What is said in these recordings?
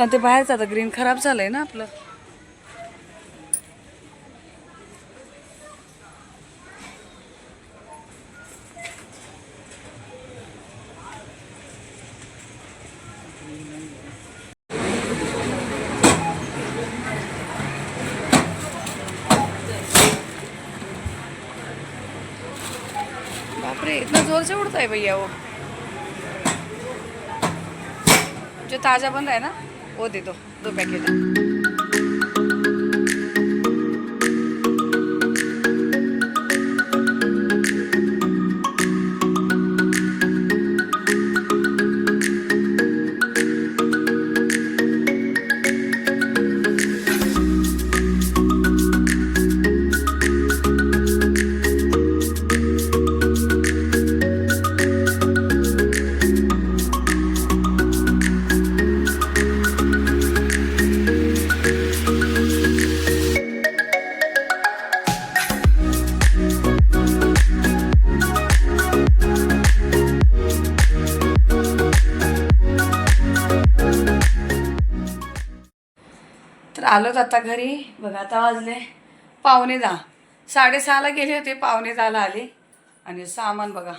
कारण ते बाहेरचं आता ग्रीन खराब झालंय ना आपलं. बापरे इतना जोर से उड़ता है भैया वो जो ताज़ा बन रहा है ना? वो दे दो. दो पैकेट आलोच आलोत आता घरी. बघा आता वाजले. पावणे दहा. साडेसहाला गेले होते पावणे दहाला आले. आणि सामान बघा.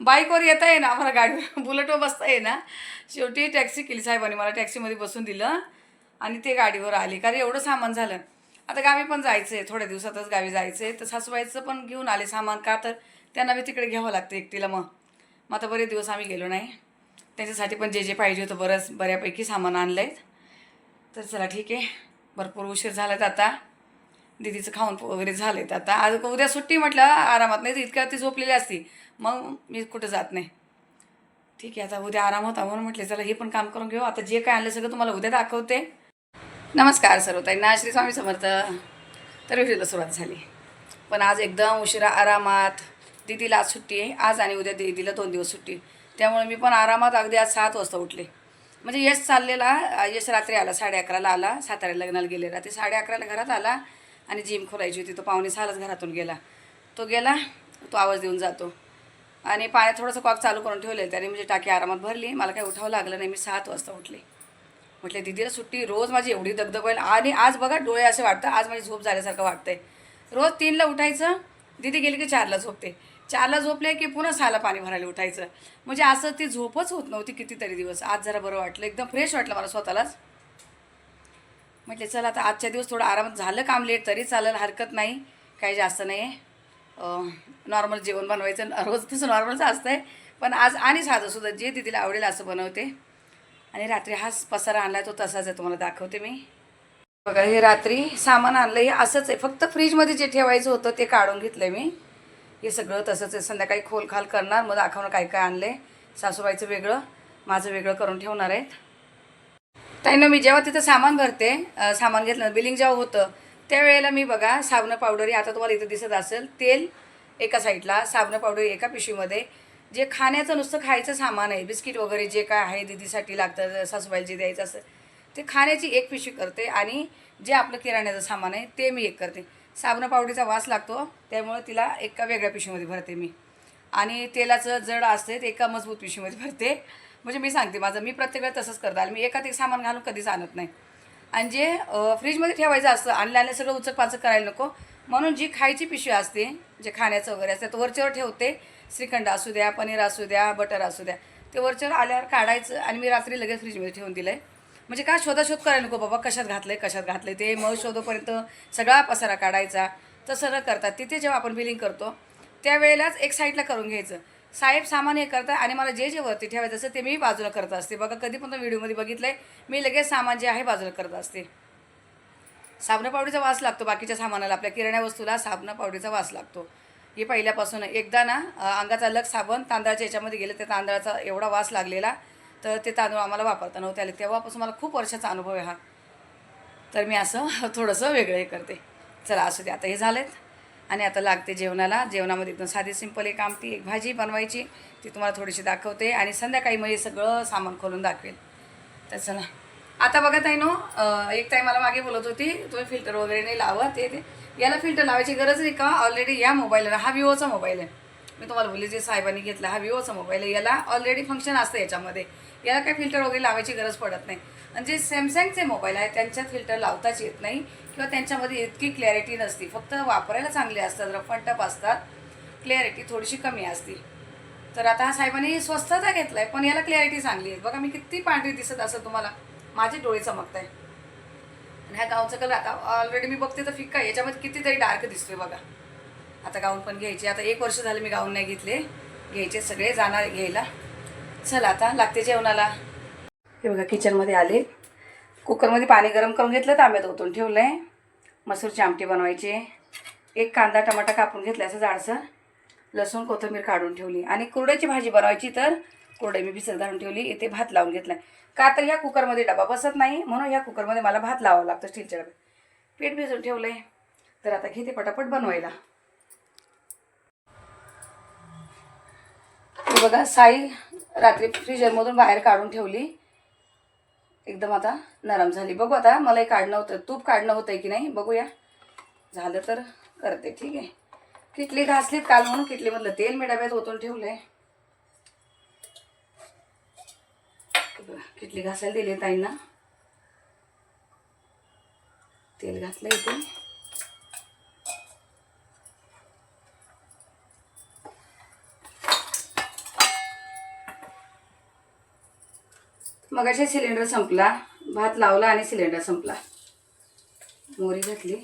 बाईकवर येता ये ना आम्हाला गाडीवर बुलेटवर बसता ये ना शेवटी टॅक्सी केली साहेबांनी मला टॅक्सीमध्ये बसून दिलं आणि ते गाडीवर आले. कारण एवढं सामान झालं. आता गावी पण जायचं आहे थोड्या दिवसातच गावी जायचं आहे तर सासूबाईचं पण घेऊन आले सामान. का तर त्यांना मी तिकडे घ्यावं लागतं एकटीला मग. मग आता बरेच दिवस आम्ही गेलो नाही. त्याच्यासाठी पण जे जे पाहिजे होतं बरंच बऱ्यापैकी सामान आणलं आहे तर चला ठीक आहे. भरपूर उशीर झाला आहे आता. दिदीचं खाऊन वगैरे झालं आहे आता. आज उद्या सुट्टी म्हटलं आरामात नाही तर इतक्या ती झोपलेली असती. मग मी कुठं जात नाही. ठीक आहे आता उद्या आराम होता म्हणून म्हटले चला हे पण काम करून घेऊ. आता जे काय आणलं सगळं तुम्हाला उद्या दाखवते. नमस्कार सर्वताईंना. श्री स्वामी समर्थ. तर व्हिडिओला सुरुवात झाली. पण आज एकदम उशिरा आरामात दिदीला आज सुट्टी आहे. आज आणि उद्या दिदीला दोन दिवस सुट्टी. त्यामुळे मी पण आरामात अगदी आज सात वाजता उठले. म्हणजे यश चाललेला यश रात्री आला साडे अकराला आला साताऱ्याला लग्नाला गेलेला ते साडे अकराला घरात आला आणि जिम खोलायची होती. तो पाहुणे सहालाच घरातून गेला. तो गेला तो आवाज देऊन जातो. आणि पाण्यात थोडंसं कॉक चालू करून ठेवलेलं त्याने म्हणजे टाकी आरामात भरली. मला काही उठावं लागलं नाही. मी सात वाजता उठले. म्हटले दिदीला सुट्टी रोज माझी एवढी दगदग होईल आणि आज बघा डोळे असे वाटतं. आज माझी झोप झाल्यासारखं वाटतंय. रोज तीनला उठायचं. दिदी गेली की चारला झोपते. चारला झोपले की पुन्हा सहाला पाणी भरायला उठायचं. म्हणजे असं ती झोपच होत नव्हती कितीतरी दिवस. आज जरा बरं वाटलं. एकदम फ्रेश वाटलं मला स्वतःलाच. म्हटले चला आता आजच्या दिवस थोडं आरामात झालं काम लेट तरी चालेल हरकत नाही. काही जास्त नाही आहे नॉर्मल जेवण बनवायचं. रोज तसं नॉर्मलचं असतं आहे पण आज आणि साधंसुद्धा जे तिला आवडेल असं बनवते. आणि रात्री हाच पसारा आणला तो तसाच आहे तुम्हाला दाखवते मी. बघा हे रात्री सामान आणलं हे असंच आहे. फक्त फ्रीजमध्ये जे ठेवायचं होतं ते काढून घेतलं आहे मी. हे सगळं तसंच आहे. संध्याकाळी खोलखाल करणार. मग दाखवणं काय काय आणलं. आहे सासूबाईचं वेगळं. माझं वेगळं करून ठेवणार आहेत ताईनं मी जेव्हा तिथं सामान भरते सामान घेतलं. बिलिंग जेव्हा होतं त्यावेळेला मी बघा साबणं पावडरी आता तुम्हाला इथं दिसत असेल. तेल एका साईडला साबणं पावडर एका पिशवीमध्ये. जे खाण्याचं नुसतं खायचं सामान आहे. बिस्किट वगैरे जे काय आहे दिदीसाठी लागतं सासूबाईला जे द्यायचं असं ते खाण्याची एक पिशवी करते आणि जे आपलं किराण्याचं सामान आहे ते मी एक करते. साबणं पावडरीचा वास लागतो त्यामुळं तिला एका वेगळ्या पिशवीमध्ये भरते मी. आणि तेलाचं जड असते ते एका मजबूत पिशवीमध्ये भरते. म्हणजे मी सांगते माझं मी प्रत्येक वेळा तसंच करता आणि मी एकात एक सामान घालून कधीच आणत नाही. आणि जे फ्रीजमध्ये ठेवायचं असतं आणलं आणलं सगळं उचक पाचक करायला नको. म्हणून जी खायची पिशवी असते जे खाण्याचं वगैरे असते तो वरच्यावर ठेवते. श्रीखंड असू द्या पनीर असू द्या बटर असू द्या. ते वरच्यावर आल्यावर काढायचं आणि मी रात्री लगेच फ्रीजमध्ये ठेवून दिलं आहे म्हणजे काय शोधाशोध करायला नको बाबा कशात घातलं आहे कशात घातलं ते मग शोधोपर्यंत सगळा पसारा काढायचा. तसं न करतात तिथे जेव्हा आपण बिलिंग करतो त्यावेळेलाच एक साईडला करून घ्यायचं. साहेब सामान हे करतात आणि मला जे जे वरती ठेवायचं असतं ते मी बाजूला करत असते. बघा कधी पण व्हिडिओमध्ये बघितलं आहे मी लगेच सामान जे आहे बाजूला करत असते. साबणा पावडीचा वास लागतो बाकीच्या सामानाला. आपल्या किराण्या वस्तूला साबणा पावडीचा वास लागतो. हे पहिल्यापासून. एकदा ना अंगाचा अलग साबण तांदळाच्या याच्यामध्ये गेलं त्या तांदळाचा एवढा वास लागलेला तर ते तांदूळ आम्हाला वापरता नव्हते आले. तेव्हापासून मला खूप वर्षाचा अनुभव आहे हा. तर मी असं थोडंसं वेगळं हे करते. चला असू दे आता हे झालेत. आणि आता लागते जेवणाला. जेवणामध्ये एकदम साधी सिंपल एक आमटी एक भाजी बनवायची. ती तुम्हाला थोडीशी दाखवते. आणि संध्याकाळी मग हे सगळं सामान खोलून दाखवेल. तर चला. आता बघा ताई नो एक ताई मला मागे बोलत होती तुम्ही फिल्टर वगैरे नाही लावा ते ते. याला फिल्टर लावायची गरज नाही का? ऑलरेडी या मोबाईलला हा विवोचा मोबाईल आहे. मी तुम्हाला बोलले जे साहेबांनी घेतला हा विवोचा मोबाईल आहे. याला ऑलरेडी फंक्शन असतं याच्यामध्ये. याला काही फिल्टर वगैरे लावायची गरज पडत नाही. आणि जे सॅमसंगचे मोबाईल आहे त्यांच्यात फिल्टर लावताच येत नाही किंवा त्यांच्यामध्ये इतकी क्लॅरिटी नसती. फक्त वापरायला चांगले असतात रफ टफ असतात. क्लॅरिटी थोडीशी कमी असते. तर आता हा साहेबांनी घेतलं आहे पण याला क्लॅरिटी चांगली आहे. बघा मी किती पांढरी दिसत असं तुम्हाला. माझे डोळे चमकत आहे आणि ह्या गावचं कलर आता ऑलरेडी मी बघते तर फिक्का आहे. याच्यामध्ये कितीतरी डार्क दिसतोय बघा. आता गाऊन पण घ्यायचे. आता एक वर्ष झालं मी गाऊन नाही घेतले. घ्यायचे सगळे जाणार घ्यायला. चल आता लागते जेवणाला. हे बघा किचनमध्ये आले. कुकरमध्ये पाणी गरम करून घेतलं तांब्यात ओतून ठेवलं आहे मसूरची आमटी बनवायची. एक कांदा टमाटा कापून घेतला असं जाडसर लसूण कोथिंबीर काढून ठेवली. आणि कुरड्याची भाजी बनवायची तर कुरडे मी भिसर घालून ठेवली. इथे भात लावून घेतला का तर ह्या कुकरमध्ये डबा बसत नाही. म्हणून ह्या कुकरमध्ये मला भात लावावा लागतो स्टीलच्या डब्यात. पीठ भिजून ठेवलं आहे तर आता घेते पटापट बनवायला. बघा साई रात्री फ्रीजरमधून बाहेर काढून ठेवली. एकदम आता नरम झाली. बघू आता मलाही काढणं होतं. तूप काढणं होतंय की नाही? बघूया. झालं तर करते. ठीक आहे. किटली घासलीत काल म्हणून. किटलीमधलं तेल मी डब्यात ओतून ठेवलंय. बघा, किटली घासायला दिली ताईंना. तेल घातलं इथे. मगाशी सिलेंडर संपला. भात लावला आणि सिलेंडर संपला. मोहरी घातली.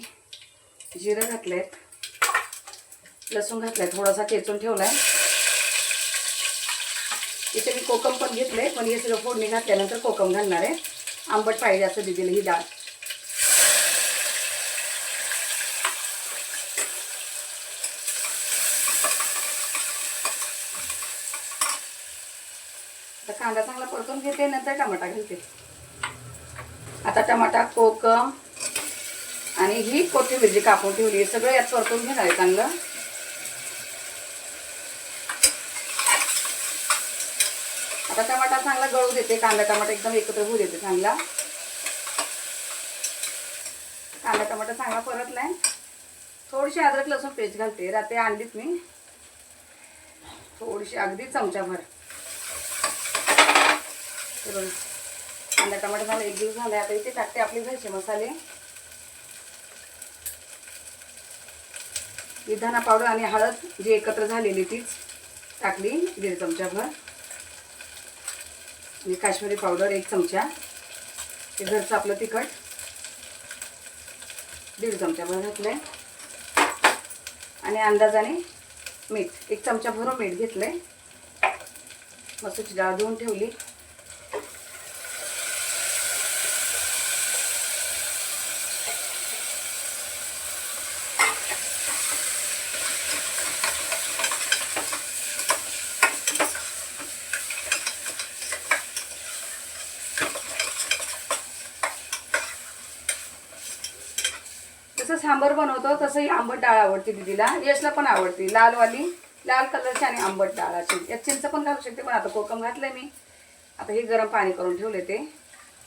जिरं घातलेत लसूण घातलाय. थोडासा चेचून ठेवलाय. इथे मी कोकम पण घेतलंय पण हे सगळं फोडणी घातल्यानंतर कोकम घालणार आहे. आंबट पाहिजे असं दिलेली ही डाळ. कांदा चांगला परतून घेते नंतर टमाटा घालते. आता टमाटा कोकम आणि ही कोथिंबीर जी कापून ठेवली. सगळं यात परतून घेणार आहे चांगलं. आता टमाटा चांगला गळू देते. कांदा टमाटा एकदम एकत्र होऊ देते चांगला. कांदा टमाटा चांगला परतलाय थोडीशी अद्रक लसूण पेस्ट घालते. रात्री आणलीत मी. थोडीशी अगदी चमचाभर. हे बघा. कांदा टमाटा झाला एक दिवस झाला आता इथे टाकते आपले घरचे मसाले. विधाना पावडर आणि हळद जी एकत्र झालेली तीच टाकली दीड चमचाभर. आणि काश्मीरी पावडर एक चमचा. हे घरचं आपलं तिखट. दीड चमचाभर आहे आणि अंदाजाने मीठ. एक चमचा भरून मीठ आहे मसूरची डाळ धुवून ठेवली. जसं सांबर बनवतो तसंही आंबट डाळ आवडते दीदीला. यशला पण आवडते. लालवाली लाल कलरची आणि आंबट डाळाची यात चिंच पण घालू शकते पण आता कोकम घातलंय मी. आता हे गरम पाणी करून ठेवले ते.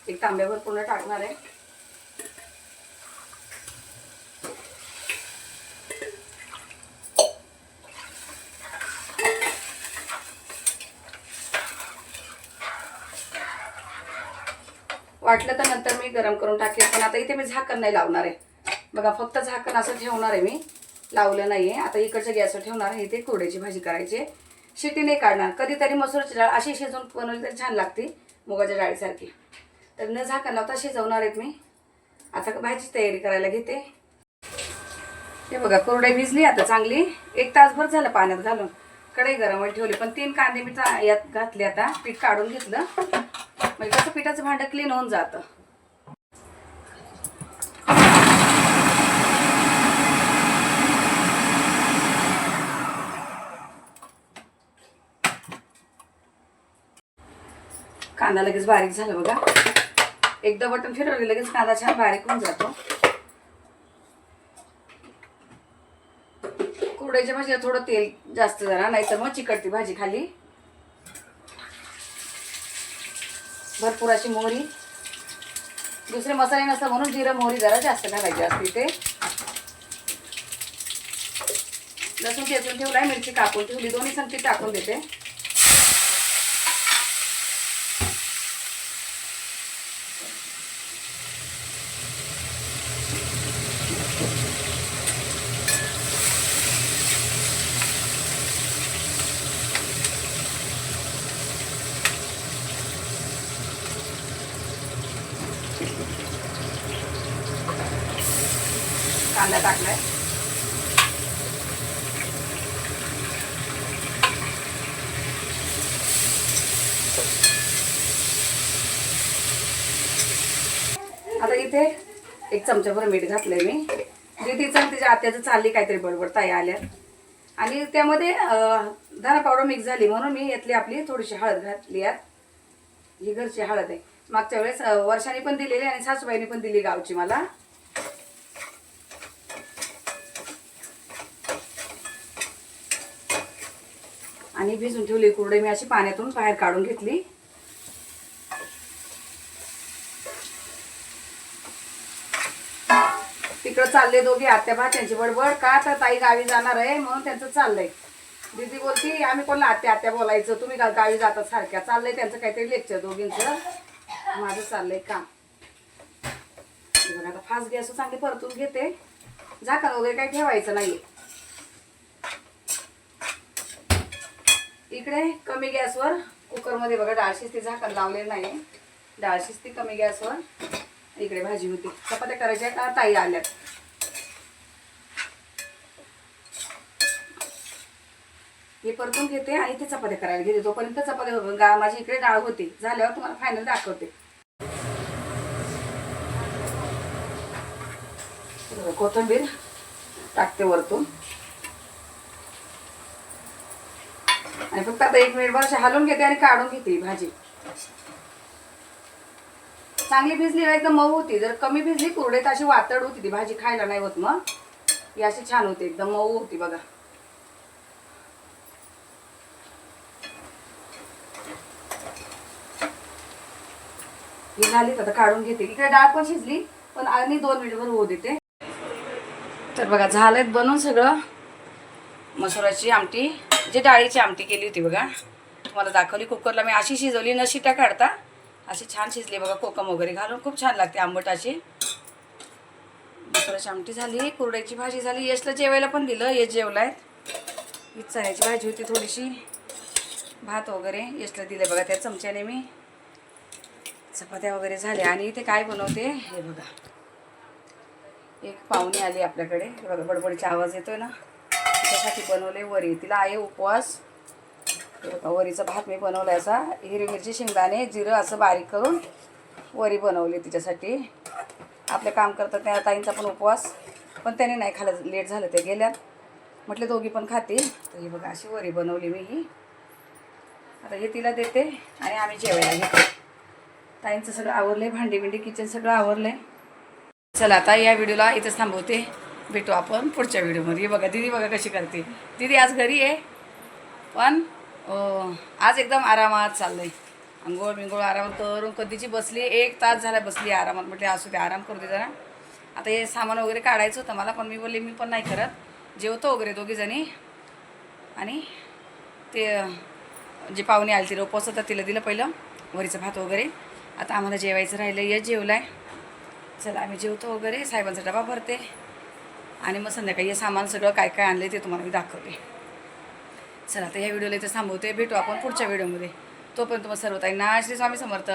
एक तांब्यावर पूर्ण टाकणार आहे. वाटलं तर नंतर मी गरम करून टाकेल पण आता इथे मी झाकण नाही लावणार आहे. बघा फक्त झाकण असं ठेवणार आहे मी. लावलं नाही आहे आता इकडच्या गॅसवर ठेवणार आहे इथे कोरड्याची भाजी करायची शिटी नाही काढणार. कधीतरी मसूरची डाळ अशी शिजवून बनवली तर छान लागते मुगाच्या डाळीसारखी. तर न झाकण लावता शिजवणार आहेत मी. आता भाजी तयारी करायला घेते. हे बघा कोरडे भिजली आता चांगली. एक तासभर झालं पाण्यात घालून. कढई गरमवर ठेवली पण तीन कांदे मी यात घातले आता. पीठ काढून घेतलं. म्हणजे कसं पिठाचं भांडं क्लीन होऊन जातं. कांदा लगेच बारीक झाला बघा. एकदा बटन फिरवले लगेच कांदा छान बारीक होऊन जातो. कुरड्याच्या भाजीला थोडं तेल जास्त जरा नाहीतर मग चिकटती भाजी खाली. भरपूर अशी मोहरी. दुसरे मसाले नसतात म्हणून जिरं मोहरी जरा जास्त घालायची असते ते लसूण ठेचून ठेवलाय मिरची कापून ठेवली दोन्ही संगती टाकून देते. कांदा टाकलाय. आता इथे एक चमचाभर मीठ घातलंय मी. दीदीचं तिच्या आत्याचं चालली काहीतरी बडबड ताई आल्या. आणि त्यामध्ये धना पावडर मिक्स झाली म्हणून मी यातली आपली थोडीशी हळद घातली यात. ही घरची हळद आहे. मागच्या वेळेस वर्षाने पण दिलेली आणि सासूबाईने पण दिली गावची मला. आणि भिजून ठेवली कुरडे मी अशी पाण्यातून बाहेर काढून घेतली. तिकडं चालले दोघे आत्या भात्यांची बडबड का तर ताई गावी जाणार आहे म्हणून त्यांचं चाललंय. दीदी बोलती आम्ही कोणला आत्या आत्या बोलायचं? तुम्ही गावी जातात सारख्या. चाललंय त्यांचं काहीतरी लेक्चर दोघींचं. माझं चाललंय काम. आता फास्ट गॅस चांगली परतून घेते. झाकण वगैरे काही ठेवायचं नाही इकडे कमी गॅसवर कुकरमध्ये बघा डाळ शिस्ती झाकण लावलेलं नाही डाळ शिस्ती कमी गॅसवर इकडे भाजी होती. चपात्या करायच्या का ताई आल्यात. हे परतून घेते आणि ते चपात्या करायला घेते. तोपर्यंत चपात्या हो- गा माझी इकडे डाळ होती झाल्यावर तुम्हाला फायनल दाखवते. कोथंबीर कोथिंबीर टाकते वरतून. आणि फक्त आता एक मिनिट भरशी हलवून घेते आणि काढून घेते भाजी. चांगली भिजली ना एकदम मऊ होती. जर कमी भिजली कुरडे तर अशी वातड होती ती भाजी खायला नाही होत मग. ही अशी छान होती एकदम मऊ होती बघा. ही झाली तर काढून घेते. इकडे डाळ पण शिजली पण आणि दोन मिनिटभर होऊ देते. तर बघा झालंय बनवून सगळं. मसुराची आमटी. जे डाळीची आमटी केली होती बघा तुम्हाला दाखवली कुकरला. मी अशी शिजवली न शिट्या काढता अशी छान शिजली बघा कोकम वगैरे घालून. खूप छान लागते आंबट अशी. बकराची आमटी झाली कुरड्याची भाजी झाली. यशला जेवायला पण दिलं यश जेवलाय. ही चण्याची भाजी होती थोडीशी. भात वगैरे यशला दिलं बघा त्या चमच्याने मी. चपात्या वगैरे झाल्या. आणि इथे काय बनवते हे बघा. एक पाहुणे आली आपल्याकडे. हे बघा बडबडीचा आवाज येतोय ना. त्याच्यासाठी बनवले वरी. तिला आहे उपवास. बघा वरीचा भात मी बनवला असा. हिरवी मिरची शेंगदाणे जिरं असं बारीक करून वरी बनवली तिच्यासाठी. आपले काम करतात त्या ताईंचा पण उपवास. पण त्याने नाही खाल्लं. लेट झालं ते गेल्या म्हटले दोघी पण खातील तर ही बघा अशी वरी बनवली मी ही. आता हे तिला देते आणि आम्ही जेवायला घेतो. ताईंचं सगळं आवरलं आहे भांडी बिंडी किचन सगळं आवरलं आहे चला आता या व्हिडिओला इथंच थांबवते. भेटू आपण पुढच्या व्हिडिओमध्ये. बघा दीदी बघा कशी करते. दीदी आज घरी आहे. पण आज एकदम आरामात चाललं आहे आंघोळ बिंघोळ आरामात करून कधीची बसली एक तास झाला बसली आरामात. म्हटले असू दे आराम करू दे जरा. आता हे सामान वगैरे काढायचं होतं मला पण मी बोलले मी पण नाही करत. जेवतो वगैरे दोघीजणी आणि ते जे पाहुणे आले तिला उपवास होता तिला दिलं पहिलं वरीचं भात वगैरे. आता आम्हाला जेवायचं राहिलं ये जेवलाय. चला आम्ही जेवतो वगैरे. साहेबांचा डबा भरते. आणि मग संध्याकाळी हे सामान सगळं काय काय आणलं ते तुम्हाला मी दाखवते. चला आता ह्या व्हिडिओला इथे थांबवते. भेटू आपण पुढच्या व्हिडिओमध्ये. तोपर्यंत मग सर्व ताईंना श्री स्वामी समर्थ.